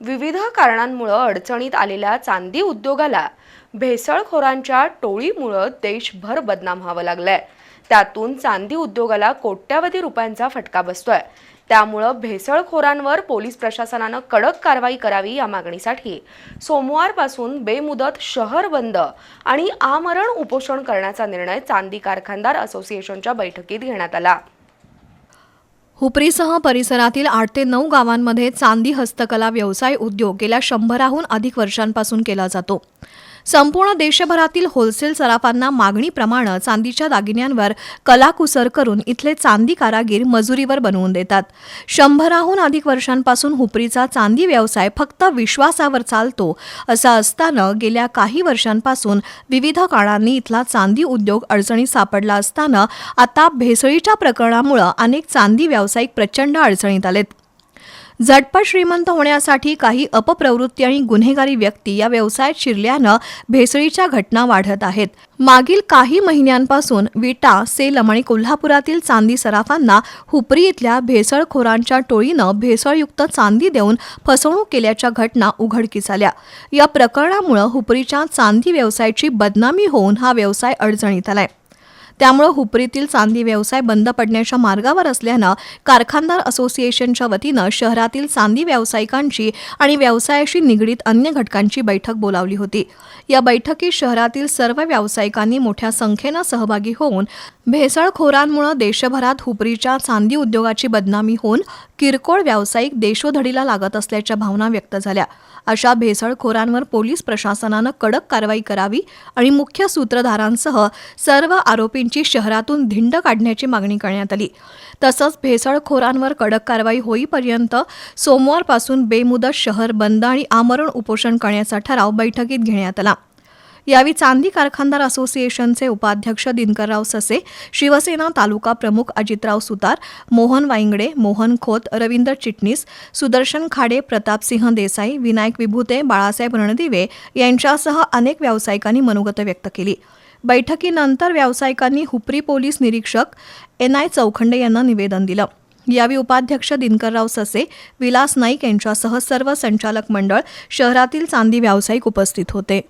विविध कारणांमुळं अडचणीत आलेल्या चांदी उद्योगाला भेसळखोरांच्या टोळीमुळं देशभर बदनाम व्हावं लागलंय. त्यातून चांदी उद्योगाला कोट्यावधी रुपयांचा फटका बसतोय. त्यामुळं भेसळखोरांवर पोलीस प्रशासनानं कडक कारवाई करावी या मागणीसाठी सोमवारपासून बेमुदत शहर बंद आणि आमरण उपोषण करण्याचा निर्णय चांदी कारखानदार असोसिएशनच्या बैठकीत घेण्यात आला. हुपरीसह परिसरातील आठ ते नऊ गावांमध्ये चांदी हस्तकला व्यवसाय उद्योग गेल्या शंभराहून अधिक वर्षांपासून केला जातो. संपूर्ण देशभरातील होलसेल सराफांना मागणीप्रमाणे चांदीच्या दागिन्यांवर कलाकुसर करून इथले चांदी कारागीर मजुरीवर बनवून देतात. शंभराहून अधिक वर्षांपासून हुपरीचा चांदी व्यवसाय फक्त विश्वासावर चालतो असं असताना गेल्या काही वर्षांपासून विविध काळांनी इथला चांदी उद्योग अडचणीत सापडला असताना आता भेसळीच्या प्रकरणामुळे अनेक चांदी व्यावसायिक प्रचंड अडचणीत आलेत. झटपट श्रीमंत होण्यासाठी काही अपप्रवृत्ती आणि गुन्हेगारी व्यक्ती या व्यवसायात शिरल्यानं भेसळीच्या घटना वाढत आहेत. मागील काही महिन्यांपासून विटा सेलम आणि कोल्हापुरातील चांदी सराफांना हुपरी इथल्या भेसळखोरांच्या टोळीनं भेसळयुक्त चांदी देऊन फसवणूक केल्याच्या घटना उघडकीस आल्या. या प्रकरणामुळे हुपरीच्या चांदी व्यवसायाची बदनामी होऊन हा व्यवसाय अडचणीत आलाय. त्यामुळे हुपरीतील चांदी व्यवसाय बंद पडण्याच्या मार्गावर असल्यानं कारखानदार असोसिएशनच्या वतीनं शहरातील चांदी व्यावसायिकांची आणि व्यवसायाशी निगडीत अन्य घटकांची बैठक बोलावली होती. या बैठकीत शहरातील सर्व व्यावसायिकांनी मोठ्या संख्येनं सहभागी होऊन भेसळखोरांमुळे देशभरात हुपरीच्या चांदी उद्योगाची बदनामी होऊन किरकोळ व्यावसायिक देशोधडीला लागत असल्याच्या भावना व्यक्त झाल्या. अशा भेसळखोरांवर पोलीस प्रशासनानं कडक कारवाई करावी आणि मुख्य सूत्रधारांसह सर्व आरोपींची शहरातून धिंड काढण्याची मागणी करण्यात आली. तसंच भेसळखोरांवर कडक कारवाई होईपर्यंत सोमवारपासून बेमुदत शहर बंद आणि आमरण उपोषण करण्याचा ठराव बैठकीत घेण्यात आला. यावेळी चांदी कारखानदार असोसिएशनचे उपाध्यक्ष दिनकरराव ससे शिवसेना तालुका प्रमुख अजितराव सुतार मोहन वाईंगडे मोहन खोत रवींद्र चिटणीस सुदर्शन खाडे प्रतापसिंह देसाई विनायक विभूते बाळासाहेब रणदिवे यांच्यासह अनेक व्यावसायिकांनी मनोगत व्यक्त केली. बैठकीनंतर व्यावसायिकांनी हुपरी पोलीस निरीक्षक एन आय चौखंडे यांना निवेदन दिलं. यावेळी उपाध्यक्ष दिनकरराव ससे विलास नाईक यांच्यासह सर्व संचालक मंडळ शहरातील चांदी व्यावसायिक उपस्थित होते.